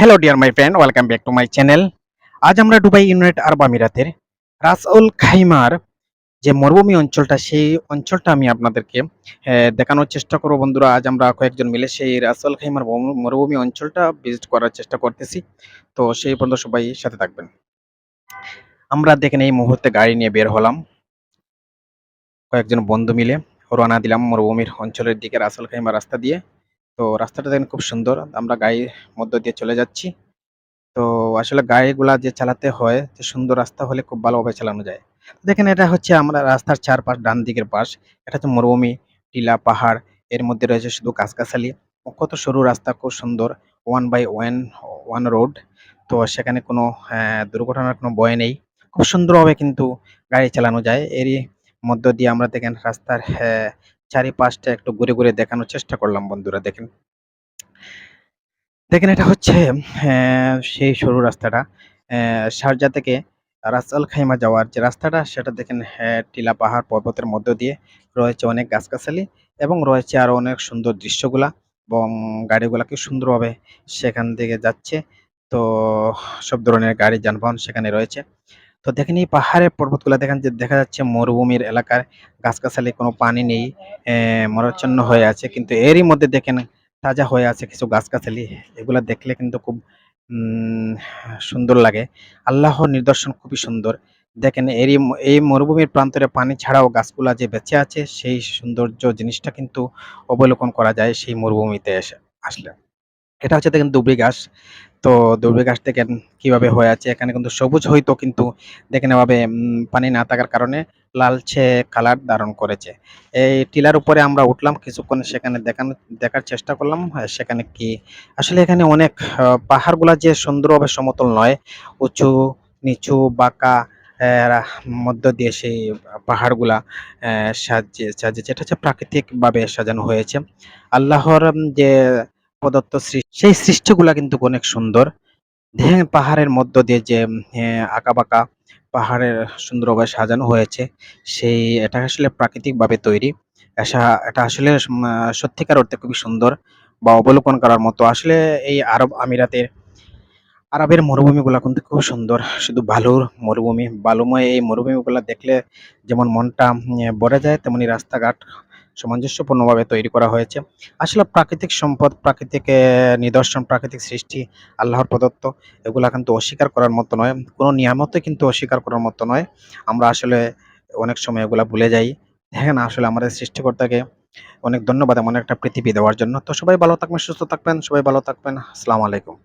Hello dear my friend welcome back to my channel আজ আমরা Dubai United আরব আমিরাতের রাস উল খাইমার যে মরুভূমি অঞ্চলটা, সেই অঞ্চলটা আমি আপনাদেরকে দেখানোর চেষ্টা করব। বন্ধুরা, আজ আমরা কয়েকজন মিলে সেই রাসউল খাইমার মরুভূমি অঞ্চলটা ভিজিট করার চেষ্টা করতেছি। তো সেই পর্যন্ত সবাই সাথে থাকবেন। আমরা দেখেন এই মুহূর্তে গাড়ি নিয়ে বের হলাম। কয়েকজন বন্ধু মিলে রওনা দিলাম মরুভূমির অঞ্চলের দিকে রাসেল খাইমার রাস্তা দিয়ে। তো রাস্তাটা দেখেন খুব সুন্দর। আমরা গাড়ির মধ্য দিয়ে চলে যাচ্ছি। তো আসলে গাড়িগুলা যে চালাতে হয় যে সুন্দর রাস্তা হলে খুব ভালোভাবে চালানো যায়। দেখেন এটা হচ্ছে আমরা রাস্তার চারপাশ ডান দিকের পাশ। এটা হচ্ছে মরুভূমি টিলা পাহাড়। এর মধ্যে রয়েছে শুধু গাছগাছালি। কত সরু রাস্তা খুব সুন্দর। One by one one road তো সেখানে কোনো আহ, দুর্ঘটনার কোনো ভয় নেই। খুব সুন্দরভাবে কিন্তু গাড়ি চালানো যায়। এরই মধ্য দিয়ে আমরা দেখেন রাস্তার আহ, চারিপাশটা একটু ঘুরে ঘুরে দেখানোর চেষ্টা করলাম বন্ধুরা দেখেন। দেখেন এটা হচ্ছে আহ, সেই সরু রাস্তাটা। শারজা থেকে রাস আল খাইমা যাওয়ার যে রাস্তাটা সেটা দেখেন আহ, টিলা পাহাড় পর্বতের মধ্য দিয়ে রয়েছে অনেক গাছগাছালি এবং রয়েছে আরও অনেক সুন্দর দৃশ্যগুলা এবং গাড়িগুলাকে সুন্দরভাবে সেখান থেকে যাচ্ছে। তো সব ধরনের গাড়ি যানবাহন সেখানে রয়েছে। তো দেখেন এই পাহাড়ের পর্বতগুলা দেখেন যে দেখা যাচ্ছে মরুভূমির এলাকার গাছগাছালি, কোনো পানি নেই মরাচ্ছন্ন হয়ে আছে। কিন্তু এরই মধ্যে দেখেন তাজা হয়ে আছে কিছু গাছগাছালি। এগুলা দেখলে কিন্তু খুব সুন্দর লাগে। আল্লাহর নিদর্শন খুবই সুন্দর। দেখেন এরই এই মরুভূমির প্রান্তরে পানি ছাড়াও গাছগুলা যে বেঁচে আছে, সেই সৌন্দর্য জিনিসটা কিন্তু অবলোকন করা যায় সেই মরুভূমিতে এসে আসলে। এটা হচ্ছে দেখেন দুবরি ঘাস তো দুবরি ঘাস দেখেন কীভাবে হয়ে আছে। এখানে কিন্তু সবুজ হয়তো কিন্তু দেখেন এভাবে পানি না থাকার কারণে লালচে কালার ধারণ করেছে। এই টিলার উপরে আমরা উঠলাম কিছুক্ষণ সেখানে দেখানো দেখার চেষ্টা করলাম হ্যাঁ, সেখানে কি? আসলে এখানে অনেক পাহাড়গুলা যে সুন্দরভাবে সমতল নয় উঁচু নিচু বাঁকা মধ্য দিয়ে সেই পাহাড়গুলা সাজিয়ে সাজিয়েছে। এটা হচ্ছে প্রাকৃতিকভাবে সাজানো হয়েছে। আল্লাহর যে প্রদত্ত সৃষ্টি, সেই সৃষ্টিগুলা কিন্তু অনেক সুন্দর। দেখেন পাহাড়ের মধ্য দিয়ে যে আঁকা বাঁকা পাহাড়ের সুন্দরভাবে সাজানো হয়েছে, সেই, এটা আসলে প্রাকৃতিক ভাবে তৈরি এটা আসলে সত্যিকার অর্থে খুবই সুন্দর বা অবলোকন করার মতো। আসলে এই আরব আমিরাতের, আরবের মরুভূমিগুলা কিন্তু খুব সুন্দর। শুধু বালুর মরুভূমি, বালুময় এই মরুভূমিগুলা দেখলে যেমন মনটা ভরে যায়, তেমনি রাস্তাঘাট সামঞ্জস্যপূর্ণভাবে তৈরি করা হয়েছে। আসলে প্রাকৃতিক সম্পদ, প্রাকৃতিক নিদর্শন, প্রাকৃতিক সৃষ্টি, আল্লাহর প্রদত্ত, এগুলা কিন্তু অস্বীকার করার মতো নয়। কোনো নিয়ামতই কিন্তু অস্বীকার করার মতো নয়। আমরা আসলে অনেক সময় এগুলা ভুলে যাই। দেখেন আসলে আমাদের সৃষ্টিকর্তাকে অনেক ধন্যবাদ এমন একটা পৃথিবী দেওয়ার জন্য। তো সবাই ভালো থাকবেন, সুস্থ থাকবেন, সবাই ভালো থাকবেন। আসসালামু আলাইকুম।